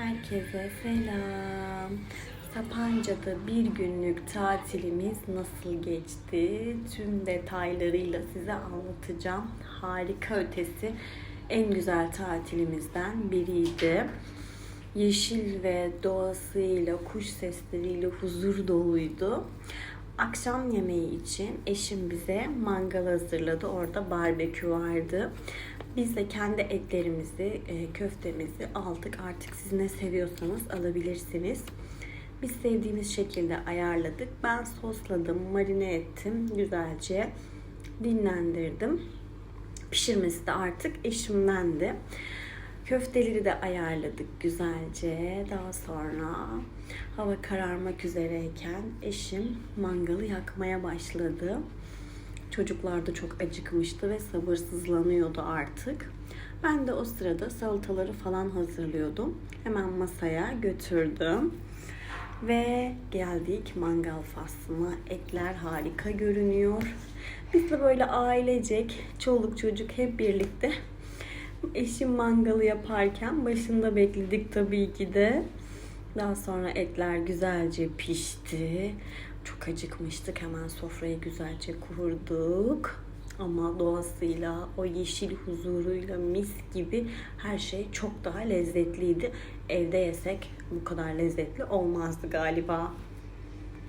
Herkese selam. Sapanca'da bir günlük tatilimiz nasıl geçti? Tüm detaylarıyla size anlatacağım. Harika ötesi en güzel tatilimizden biriydi. Yeşil ve doğasıyla, kuş sesleriyle huzur doluydu. Akşam yemeği için eşim bize mangal hazırladı. Orada barbekü vardı. Biz de kendi etlerimizi, e, köftemizi aldık. Artık siz ne seviyorsanız alabilirsiniz. Biz sevdiğimiz şekilde ayarladık. Ben sosladım, marine ettim güzelce. Dinlendirdim. Pişirmesi de artık eşimdendi. Köfteleri de ayarladık güzelce. Daha sonra hava kararmak üzereyken eşim mangalı yakmaya başladı. Çocuklar da çok acıkmıştı ve sabırsızlanıyordu artık. Ben de o sırada salataları falan hazırlıyordum. Hemen masaya götürdüm. Ve geldik mangal faslına. Etler harika görünüyor. Biz de böyle ailecek, çoluk çocuk hep birlikte eşim mangalı yaparken başında bekledik tabii ki de. Daha sonra etler güzelce pişti. Çok acıkmıştık. Hemen sofrayı güzelce kurduk. Ama doğasıyla, o yeşil huzuruyla mis gibi her şey çok daha lezzetliydi. Evde yesek bu kadar lezzetli olmazdı galiba.